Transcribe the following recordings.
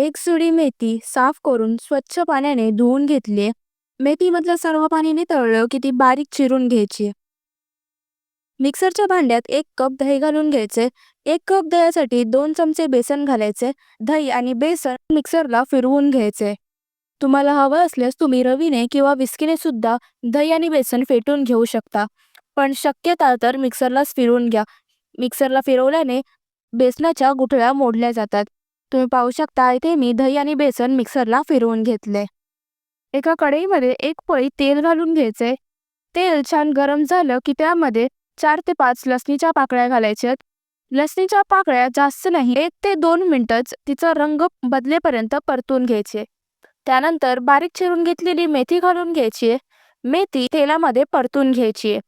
एक सुडी मेथी साफ करून स्वच्छ पाण्याने धुवून घेतली. मेथीमधलं सर्व पाणी नितळलं की ती बारीक चिरून घ्यायची. मिक्सरच्या भांड्यात एक कप दही घालून घ्यायचे. एक कप दह्यासाठी दोन चमचे बेसन घालायचे. दही आणि बेसन मिक्सरला फिरवून घ्यायचे. तुम्हाला हवं असल्यास तुम्ही रवीने किंवा विस्कीने सुद्धा दही आणि बेसन फेटून घेऊ शकता. पण शक्यता तर मिक्सरलाच फिरवून घ्या. मिक्सरला फिरवल्याने बेसनाच्या गुठळ्या मोडल्या जातात. तुम्ही पाहू शकता इथे मी दही आणि बेसन मिक्सरला फिरवून घेतले. एका कढईमध्ये एक पळी तेल घालून घ्यायचे. तेल छान गरम झालं की त्यामध्ये चार ते पाच लसणीच्या पाकळ्या घालायच्यात लसणीच्या पाकळ्या जास्त नाही एक ते दोन मिनिटच तिचा रंग बदलेपर्यंत परतून घ्यायचे. त्यानंतर बारीक चिरून घेतलेली मेथी घालून घ्यायची. मेथी तेलामध्ये परतून घ्यायची.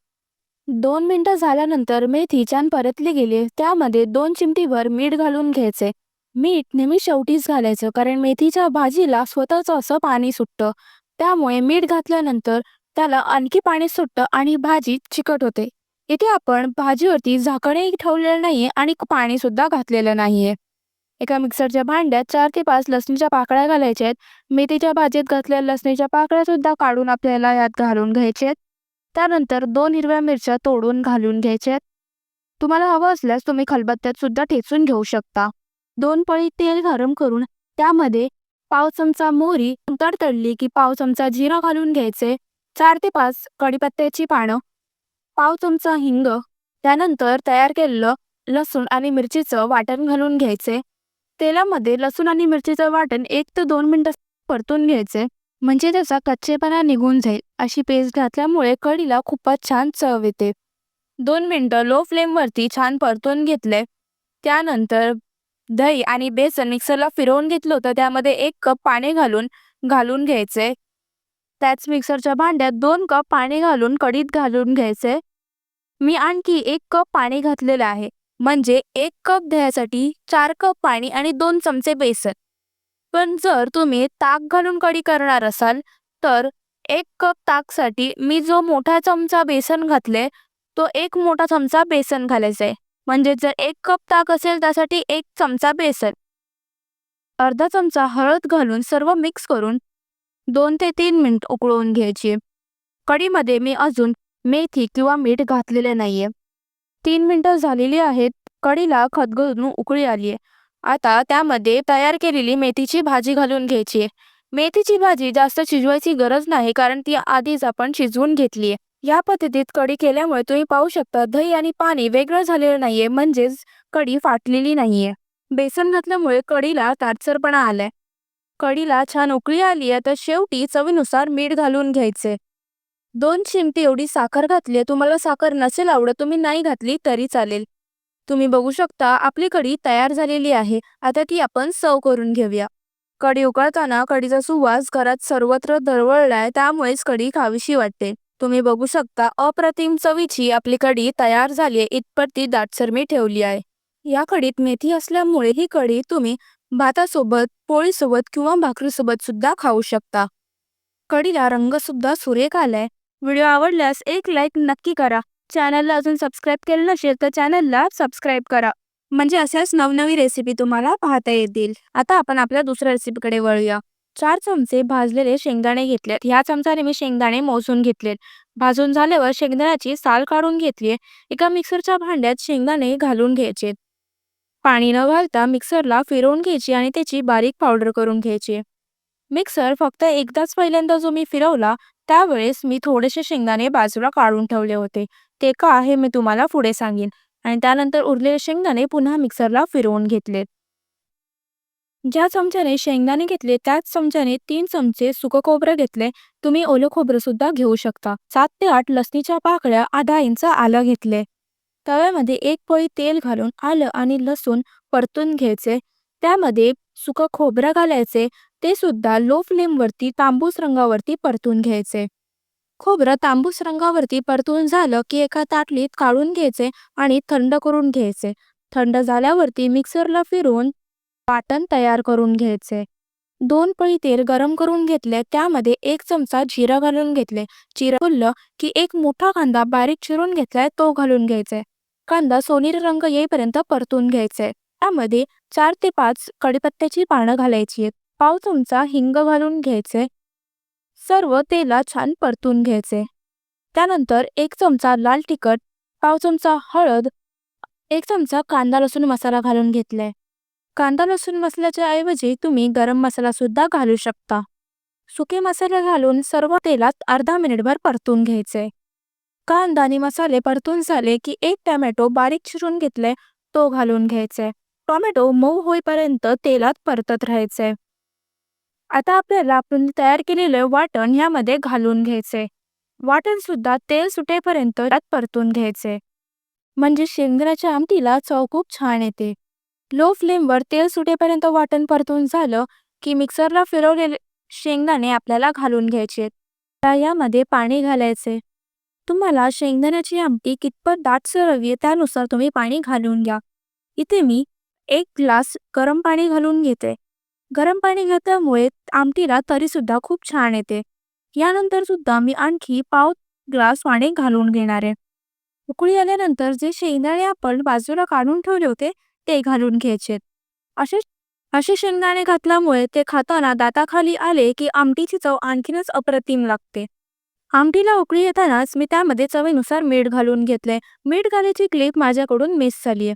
दोन मिनिटं झाल्यानंतर मेथी छान परतली गेली त्यामध्ये दोन चिमटीभर मीठ घालून घ्यायचे. मीठ नेहमी शेवटीच घालायचं कारण मेथीच्या भाजीला स्वतःचं असं पाणी सुटतं. त्यामुळे मीठ घातल्यानंतर त्याला आणखी पाणी सुटतं आणि भाजी चिकट होते. इथे आपण भाजीवरती झाकणे ठेवलेलं नाहीये आणि पाणी सुद्धा घातलेलं नाहीये. एका मिक्सरच्या भांड्यात चार ते पाच लसणीच्या पाकळ्या घालायच्या आहेत. मेथीच्या भाजीत घातलेल्या लसणीच्या पाकळ्या सुद्धा काढून आपल्याला यात घालून घ्यायचे आहेत. त्यानंतर दोन हिरव्या मिरच्या तोडून घालून घ्यायच्या आहेत. तुम्हाला हवं असल्यास तुम्ही खलबत्त्यात सुद्धा ठेचून घेऊ शकता. दोन पळी तेल गरम करून त्यामध्ये पाव चमचा मोहरी तडतडली की पाव चमचा जिरा घालून घ्यायचे. चार ते पाच कढीपत्त्याची पानं पाव चमचा हिंग त्यानंतर तयार केलेलं लसूण आणि मिरचीचं वाटण घालून घ्यायचे. तेलामध्ये लसूण आणि मिरचीचं वाटण एक ते दोन मिनटं परतून घ्यायचे. म्हणजे त्याचा कच्चेपणा निघून जाईल अशी पेस्ट घातल्यामुळे कढीला खूपच छान चव येते. दोन मिनटं लो फ्लेमवरती छान परतून घेतले. त्यानंतर दही आणि बेसन मिक्सरला फिरवून घेतलं होतं. त्यामध्ये एक कप पाणी घालून घालून घ्यायचे. त्याच मिक्सरच्या भांड्यात दोन कप पाणी घालून कढीत घालून घ्यायचे. मी आणखी एक कप पाणी घातलेलं आहे. म्हणजे एक कप दह्यासाठी चार कप पाणी आणि दोन चमचे बेसन. पण जर तुम्ही ताक घालून कढी करणार असाल तर एक कप ताकसाठी मी जो मोठा चमचा बेसन घातले तो एक मोठा चमचा बेसन घालायचा आहे म्हणजे जर एक कप ताक असेल त्यासाठी एक चमचा बेसन. अर्धा चमचा हळद घालून सर्व मिक्स करून दोन ते तीन मिनिट उकळवून घ्यायची. कढीमध्ये मी अजून मेथी किंवा मीठ घातलेले नाहीये. तीन मिनटं झालेली आहेत कढीला खदगदून उकळी आली आहे. आता त्यामध्ये तयार केलेली मेथीची भाजी घालून घ्यायची मेथीची भाजी जास्त शिजवायची गरज नाही कारण ती आधीच आपण शिजवून घेतली आहे. या पद्धतीत कढी केल्यामुळे तुम्ही पाहू शकता दही आणि पाणी वेगळं झालेलं नाहीये म्हणजेच कढी फाटलेली नाहीये. बेसन घातल्यामुळे कढीला ताटसरपणा आलाय. कढीला छान उकळी आली आहे तर शेवटी चवीनुसार मीठ घालून घ्यायचे. दोन चिमटी एवढी साखर घातली आहे तुम्हाला साखर नसेल आवडत तुम्ही नाही घातली तरी चालेल. तुम्ही बघू शकता आपली कढी तयार झालेली आहे आता ती आपण सर्व करून घेऊया. कढी उकळताना कढीचा सुवास घरात सर्वत्र दरवळलाय त्यामुळेच कढी खावीशी वाटते. तुम्ही बघू शकता अप्रतिम चवीची आपली कढी तयार झाली आहे. इतपत ती दाटसर मी ठेवली आहे. या कढीत मेथी असल्यामुळे ही कढी तुम्ही भातासोबत पोळीसोबत किंवा भाकरीसोबत सुद्धा खाऊ शकता. कढीला रंग सुद्धा सुरेख आलाय. व्हिडिओ आवडल्यास एक लाईक नक्की करा. चॅनलला अजून सबस्क्राईब केलं नसेल तर चॅनलला सबस्क्राईब करा. म्हणजे अशाच नवनवी रेसिपी तुम्हाला पाहता येतील. आता आपण आपल्या दुसऱ्या रेसिपीकडे वळूया. चार चमचे भाजलेले शेंगदाणे घेतलेत. ह्या चमचाने मी शेंगदाणे मोजून घेतलेत. भाजून झाल्यावर शेंगदाण्याची साल काढून घेतली एका मिक्सरच्या भांड्यात शेंगदाणे घालून घ्यायचे पाणी न घालता मिक्सरला फिरवून घ्यायची आणि त्याची बारीक पावडर करून घ्यायची मिक्सर फक्त एकदाच पहिल्यांदा जो मी फिरवला त्यावेळेस मी थोडेसे शेंगदाणे बाजूला काढून ठेवले होते. ते का हे मी तुम्हाला पुढे सांगेन. आणि त्यानंतर उरलेले शेंगदाणे पुन्हा मिक्सरला फिरवून घेतले ज्या चमच्याने शेंगदाणे घेतले त्याच चमच्याने तीन चमचे सुकं खोबरं घेतले. तुम्ही ओलं खोबरं सुद्धा घेऊ शकता. सात ते आठ लसणीच्या पाकळ्या आधा इंच आलं घेतले. तव्यामध्ये एक पोळी तेल घालून आलं आणि लसूण परतून घ्यायचे. त्यामध्ये सुकं खोबरं घालायचे. ते सुद्धा लो फ्लेमवरती तांबूस रंगावरती परतून घ्यायचे. खोबरं तांबूस रंगावरती परतून झालं की एका ताटलीत काढून घ्यायचे आणि थंड करून घ्यायचे. थंड झाल्यावरती मिक्सरला फिरवून वाटण तयार करून घ्यायचे. दोन पळी तेल गरम करून घेतले त्यामध्ये एक चमचा जिरा घालून घेतले. जिरा फुललं की एक मोठा कांदा बारीक चिरून घेतलाय तो घालून घ्यायचे. कांदा सोनेरी रंग येईपर्यंत परतून घ्यायचे. त्यामध्ये चार ते पाच कडीपत्त्याची पानं घालायची आहेत. पाव चमचा हिंग घालून घ्यायचे. सर्व तेला छान परतून घ्यायचे. त्यानंतर एक चमचा लाल तिखट पाव चमचा हळद एक चमचा कांदा लसूण मसाला घालून घेतलाय कांदा लसूण मसाल्याच्या ऐवजी तुम्ही गरम मसाला सुद्धा घालू शकता. सुके मसाले घालून सर्व तेलात अर्धा मिनिटभर परतून घ्यायचे. कांदा आणि मसाले परतून झाले की एक टोमॅटो बारीक चिरून घेतले तो घालून घ्यायचे. टोमॅटो मऊ होईपर्यंत तेलात परतत राहायचे. आता आपल्याला आपण तयार केलेलं वाटण ह्यामध्ये घालून घ्यायचे. वाटण सुद्धा तेल सुटेपर्यंत त्यात परतून घ्यायचे. म्हणजे शेंगदाण्याच्या आमटीला चव खूप छान येते. लो फ्लेमवर तेल सुटेपर्यंत वाटण परतून झालं की मिक्सरला फिरवलेले शेंगदाणे आपल्याला घालून घ्यायचे. त्या यामध्ये पाणी घालायचे. तुम्हाला शेंगदाण्याची आमटी कितपत दाटसर हवी आहे त्यानुसार तुम्ही पाणी घालून घ्या. इथे मी एक ग्लास गरम पाणी घालून घेते. गरम पाणी घातल्यामुळे आमटीला तरीसुद्धा खूप छान येते. यानंतर सुद्धा मी आणखी पाव ग्लास पाणी घालून घेणार आहे. उकळी आल्यानंतर जे शेंगदाणे आपण बाजूला काढून ठेवले होते ते घालून घ्यायचे. असे असे शेंगदाणे घातल्यामुळे ते खाताना दाताखाली आले की आमटीची चव आणखीनच अप्रतिम लागते. आमटीला उकळी येतानाच मी त्यामध्ये चवीनुसार मीठ घालून घेतले. मीठ घालायची क्लिप माझ्याकडून मिस झाली आहे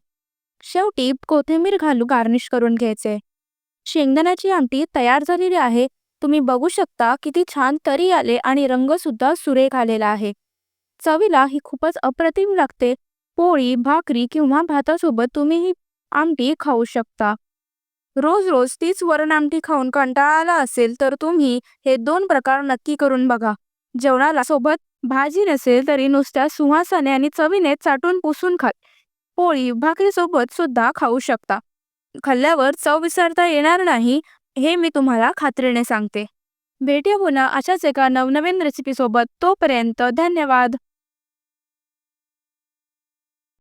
शेवटी कोथिंबीर घालू गार्निश करून घ्यायचे. शेंगदाण्याची आमटी तयार झालेली आहे. तुम्ही बघू शकता किती छान तरी आले आणि रंगसुद्धा सुरेख आलेला आहे. चवीला ही खूपच अप्रतिम लागते. पोळी भाकरी किंवा भातासोबत तुम्ही ही आमटी खाऊ शकता. रोज रोज तीच वरण आमटी खाऊन कंटाळा आला असेल तर तुम्ही हे दोन प्रकार नक्की करून बघा. जेवणाला सोबत भाजी नसेल तरी नुसत्या सुवासाने आणि चवीने चाटून पुसून खा. पोळी भाकरी सोबत सुद्धा खाऊ शकता. खाल्ल्यावर चव विसरता येणार नाही हे मी तुम्हाला खात्रीने सांगते. भेटूया पुन्हा अशाच एका नवनवीन रेसिपी सोबत. तोपर्यंत धन्यवाद.